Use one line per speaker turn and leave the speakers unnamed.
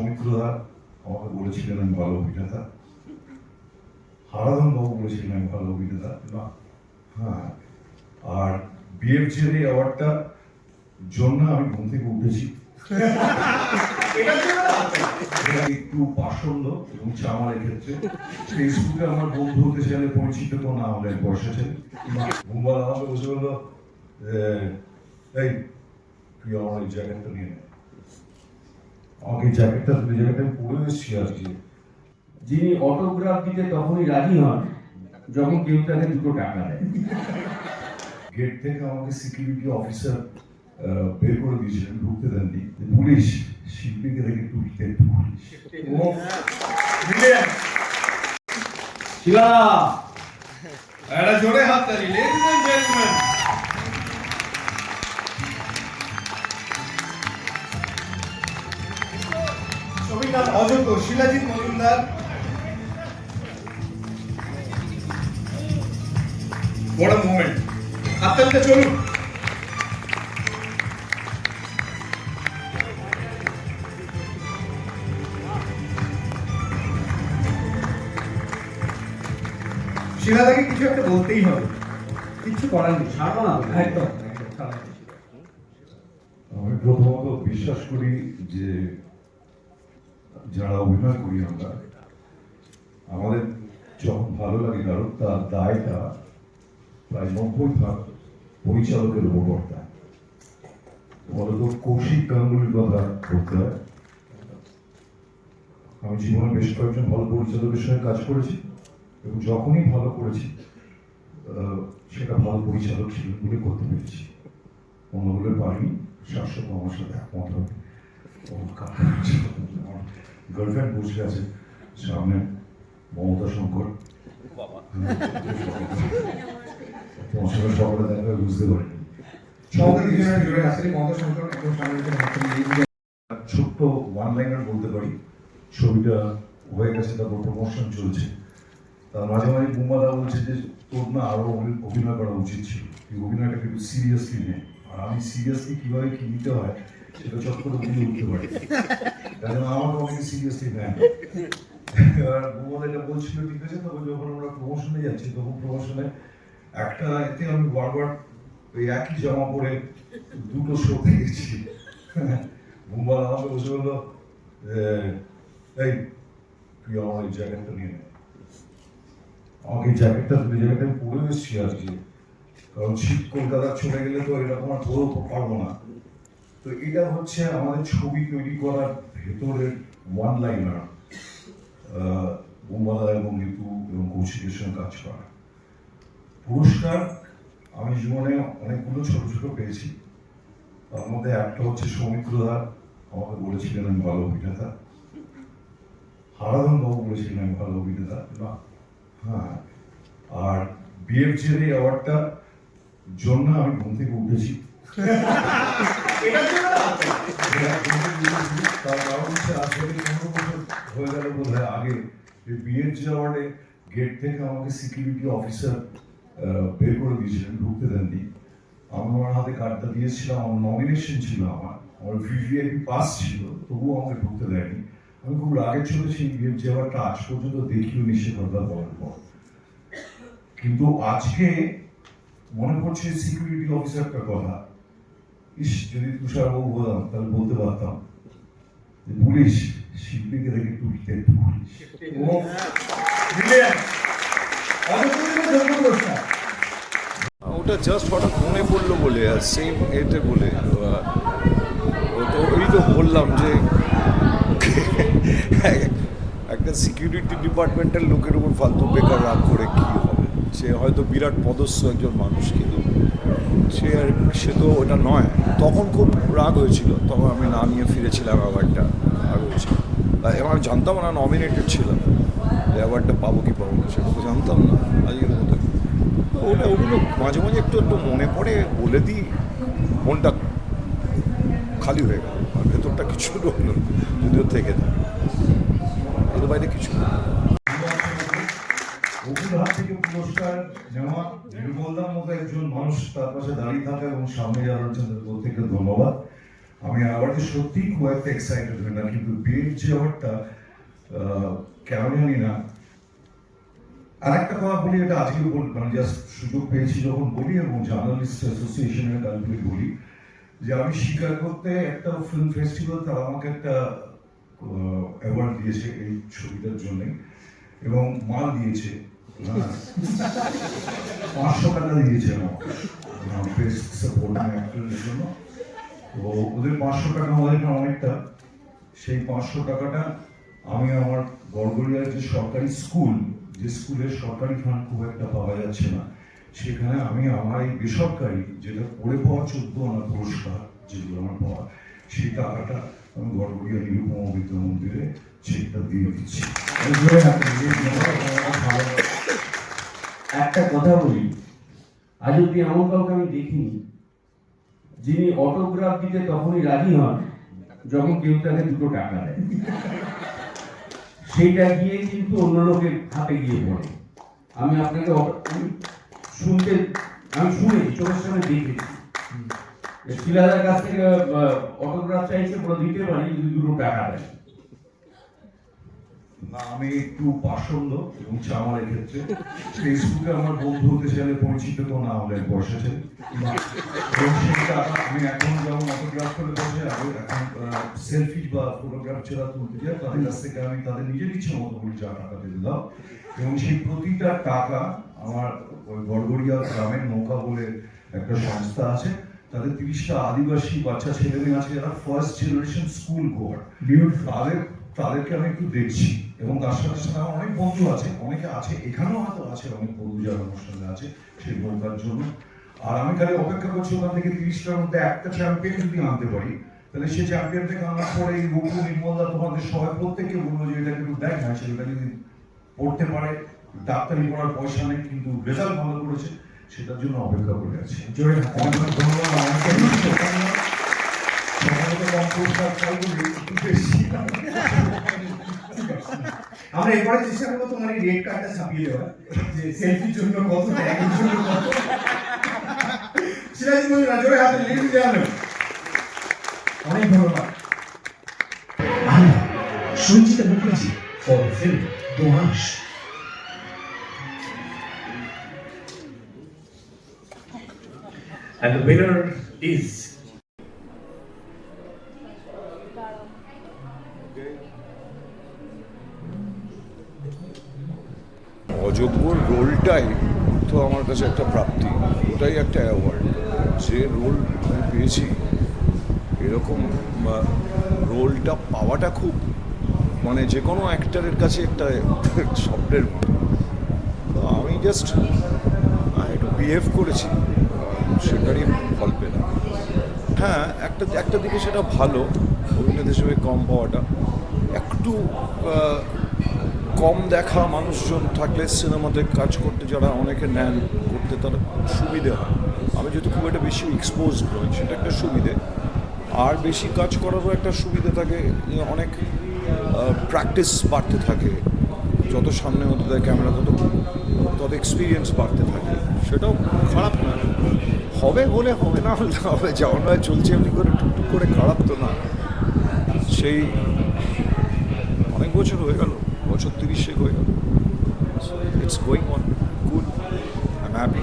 সৌমিত্রদা আমাকে বলেছিলেন আমি ভালো অভিনেতা। হারাধন বাবু বলেছিলেন আমি ভালো অভিনেতা। না হ্যাঁ। আর বিএফজের এই অ্যাওয়ার্ডটা জন্য আমি ঘুম থেকে উঠেছি। একটু পাষণ্ড এবং চামারের ক্ষেত্রে। ফেসবুকে আমার বন্ধু হতে চাইলে পরিচিত তো না হলে বর্ষা ছেলে ঘুমবার আমাকে বসে বলল এই তুই আমার এই জ্যাকেটটা নিয়ে নে। আমাকে জ্যাকেটটা তুই জ্যাকেটটা আমি পরে এসেছি আজকে।
যিনি অটোগ্রাফ দিতে তখনই রাজি হন, যখন কেউ তাকে দুটো টাকা দেয়।
গেট থেকে আমাকে সিকিউরিটি অফিসার বের করে দিয়েছিলেন ঢুকতে দেননি। পুলিশ, শিল্পীকে দেখে টুকতে পুলিশ।
শিলা,
একটা জোরে হাত তালি। লেডিস এন্ড জেন্টলম্যান ছবিটার অযোগ্য শিলাজিৎ মজুমদার। বড় মুভমেন্ট চলুন। শিলাদাকে কিছু একটা বলতেই হবে।
কিচ্ছু করার নেই। ছাড়বো না। একদম।
আমি প্রথমত বিশ্বাস করি যে যারা অভিনয় করি আমরা, আমাদের যখন ভালো লাগে কারও তার দায়টা প্রায় নব্বই ভাগ পরিচালকের উপর বর্তায়। বলতো কৌশিক গাঙ্গুলির কথা করতে হয় আমি জীবনে বেশ কয়েকজন ভালো পরিচালকের সঙ্গে কাজ করেছি এবং যখনই ভালো করেছি সেটা ভালো পরিচালক ছিলেন বলে করতে পেরেছি। অন্যগুলো পারিনি, শাসক আমার সাথে একমত হবে। গার্লফ্রেন্ড বসে আছে সামনে মমতা শঙ্কর। সঙ্গে দেখা বুঝতে পারিনি। ছোট্ট ওয়ান লাইনার বলতে পারি ছবিটা হয়ে গেছে তারপর প্রমোশন চলছে। তার মাঝে মাঝে বুম্বাদা বলছে যে তোর না আরও অভি- অভিনয় করা উচিত ছিল। তুই অভিনয়টাকে একটু সিরিয়াসলি নে। আর আমি সিরিয়াসলি কীভাবে কি নিতে হয় সেটা উঠতে কারণ আমার সিরিয়াসলি নেয়। বলছিল, ঠিক আছে? যখন আমরা প্রমোশনে যাচ্ছি, তখন প্রমোশনে একটা এতে আমি বারবার ওই একই জামা পরে দুটো শো দেখেছি। বুম্বাদা আমাকে বসে বলল এই, তুই আমার এই জ্যাকেটটা নিয়ে নে। আমাকে এই জ্যাকেটটা তুই জ্যাকেটটা পরে এসেছি আজকে। কারণ শীত কলকাতা চলে গেলে তো এরকম আর পরেও পারব না। তো এটা হচ্ছে আমাদের ছবি তৈরি করার ভেতরের ওয়ান লাইনার বোম্বাদা এবং ঋতু এবং কৌশিকের সঙ্গে কাজ করা। পুরস্কার আমি জীবনে অনেকগুলো ছোট ছোট পেয়েছি। তার মধ্যে একটা হচ্ছে সৌমিত্রদা, আমাকে বলেছিলেন আমি ভালো অভিনেতা। হারাধন বাবু বলেছিলেন আমি ভালো অভিনেতা। না হ্যাঁ। আর বিএফজের এই অ্যাওয়ার্ডটা জন্য আমি ঘুম থেকে উঠেছি।
না?
হয়ে গেল বোধ হয় আগে যে বিএফজে অ্যাওয়ার্ডে গেট থেকে আমাকে সিকিউরিটি অফিসার বের করে দিয়েছিলেন ঢুকতে দেননি আমি আমার হাতে কার্ডটা দিয়েছিলাম আমার নমিনেশন ছিল, আমার আমার ভিভিআইপি পাস ছিল তবুও আমাকে ঢুকতে দেয়নি আমি খুব রাগে চলেছি বিএফজে অ্যাওয়ার্ডটা আজ পর্যন্ত দেখিও নিষেধাজ্ঞা বলার পর কিন্তু আজকে মনে পড়ছে সিকিউরিটি অফিসারটার কথা ইস, যদি তুষারবাবু হতাম তাহলে বলতে পারতাম পুলিশ শিল্পীকে দেখে টুকতে
ওটা জাস্ট হঠাৎ মনে পড়ল বলে, আর সেম এতে বলে তো ওই তো বললাম যে একটা সিকিউরিটি ডিপার্টমেন্টের লোকের উপর ফালতু বেকার রাগ করে কি হবে? সে হয়তো বিরাট পদস্য একজন মানুষ কিন্তু। সে আর সে তো ওটা নয়। তখন খুব রাগ হয়েছিল। তখন আমি না নিয়ে ফিরেছিলাম অ্যাওয়ার্ডটা। রাগ হয়েছিল। এবং আমি জানতাম না নমিনেটেড ছিলাম। অ্যাওয়ার্ডটা পাবো কি পাবো না সেটা তো জানতাম না। আজকের মতো। ওটা ওগুলো মাঝে মাঝে একটু একটু মনে পড়ে বলে দিই। মনটা খালি হয়ে গেল। আর ভেতরটা কিছু না, যদিও থেকে থাকে এর বাইরে কিছু
হাত থেকে পুরস্কার নেওয়া নির্মলদার মতো একজন মানুষ তার পাশে দাঁড়িয়ে থাকা এবং সামনে তাদের প্রত্যেককে ধন্যবাদ আমি অ্যাওয়ার্ডে সত্যিই খুব একটা এক্সাইটেড হই না, কিন্তু বিয়ের যে জানি না আর একটা কথা বলি, এটা আজকে বল মানে জাস্ট সুযোগ পেয়েছি যখন বলি এবং জার্নালিস্ট অ্যাসোসিয়েশনের বলি, যে আমি স্বীকার করতে একটা ফিল্ম ফেস্টিভ্যাল তারা আমাকে একটা অ্যাওয়ার্ড দিয়েছে এই ছবিটার জন্য এবং মাল দিয়েছে। পাঁচশো টাকা দিয়েছে আমাকে বেস্ট সাপোর্ট জন্য। তো ওদের পাঁচশো টাকা আমাদের অনেকটা। সেই পাঁচশো টাকাটা আমি আমার গড়গড়িয়ার যে সরকারি স্কুল, যে স্কুলের সরকারি ফান্ড খুব একটা পাওয়া যাচ্ছে না, সেখানে আমি আমার এই বেসরকারি যেটা পড়ে পাওয়া চোদ্দ আনা পুরস্কার যেগুলো আমার পাওয়া, সেই টাকাটা আমি গড়গড়িয়া নিরুপমা বিদ্যা মন্দিরে চেকটা দিয়ে দিচ্ছি।
একটা কথা বলি। আজ অব্দি এমন কাউকে আমি দেখিনি, যিনি অটোগ্রাফ দিতে তখনই রাজি হন, যখন কেউ তাকে দুটো টাকা দেয়। সেইটা গিয়ে কিন্তু অন্য লোকের হাতে গিয়ে পড়ে। আমি আপনাকে শুনতে আমি শুনেছি, চোখের সামনে দেখেছি। শিলাদার কাছ থেকে অটোগ্রাফ চাইছে বলে দিতে পারি যদি দুটো টাকা দেয়।
না আমি একটু পাষণ্ড এবং চামারের ক্ষেত্রে। ফেসবুকে আমার বন্ধু হতে চাইলে পরিচিত তো না হলে বসেছে আমি এখন যেমন অটোগ্রাফ করে বসে আগে এখন সেলফি বা ফটোগ্রাফ যারা তুলতে যায় তাদের কাছ থেকে আমি তাদের নিজের ইচ্ছে মতো করে যা টাকা দিলাম। এবং সেই প্রতিটা টাকা আমার ওই গড়গড়িয়া গ্রামের নৌকা বলে একটা সংস্থা আছে। তাদের তিরিশটা আদিবাসী বাচ্চা ছেলে মেয়ে আছে যারা ফার্স্ট জেনারেশন স্কুল গোয়ার তাদের তাদেরকে আমি একটু দেখছি। এবং তার সাথে সাথে আমার অনেক বন্ধু আছে অনেকে আছে এখানেও হয়তো আছে অনেক বন্ধু যারা অনুষ্ঠানে আছে সেই নৌকার জন্য। আর আমি খালি অপেক্ষা করছি ওখান থেকে তিরিশটার মধ্যে একটা চ্যাম্পিয়ন যদি আনতে পারি তাহলে সেই চ্যাম্পিয়ন থেকে আনার পরে এই রূপু নির্মলদা তোমাদের সবাই প্রত্যেককে বলব যে এটা একটু দেখ না সেটা যদি পড়তে পারে ডাক্তারি পড়ার পয়সা নেই কিন্তু রেজাল্ট ভালো করেছে সেটার জন্য অপেক্ষা করে আছি। অনেক ধন্যবাদ।
আমরা এবারে চেষ্টা করব তোমার এই রেড কার্ডটা ছাপিয়ে দেওয়া যে সেলফির জন্য কত ট্যাগের জন্য কত। সিরাজ মজুরা জোরে হাতে লিখে জানো অনেক ধন্যবাদ।
Sunjita Mukherjee for the film And the winner is
অযোগ্যর রোলটাই তো আমার কাছে একটা প্রাপ্তি, ওটাই একটা অ্যাওয়ার্ড যে রোল আমি পেয়েছি, এরকম রোলটা পাওয়াটা খুব মানে যে কোনো অ্যাক্টারের কাছে একটা স্বপ্নের মতো। তো আমি জাস্ট একটু বিহেভ করেছি, সেটারই ফল পেলাম। হ্যাঁ একটা একটা দিকে সেটা ভালো, অভিনেতা হিসেবে কম পাওয়াটা। একটু কম দেখা মানুষজন থাকলে সিনেমাতে কাজ করতে যারা অনেকে নেন, করতে তার সুবিধে হয়। আমি যেহেতু খুব একটা বেশি এক্সপোজ নই, সেটা একটা সুবিধে। আর বেশি কাজ করারও একটা সুবিধে থাকে অনেক প্র্যাকটিস বাড়তে থাকে। যত সামনে হতে থাকে ক্যামেরা তত তত এক্সপিরিয়েন্স বাড়তে থাকে। সেটাও খারাপ না। হবে হলে হবে, না হলে হবে যেমন হয় চলছে, এমনি করে টুকটুক করে খারাপ তো না। সেই অনেক বছর হয়ে গেল। বছর তিরিশে হয়ে গেল it's going on good I am happy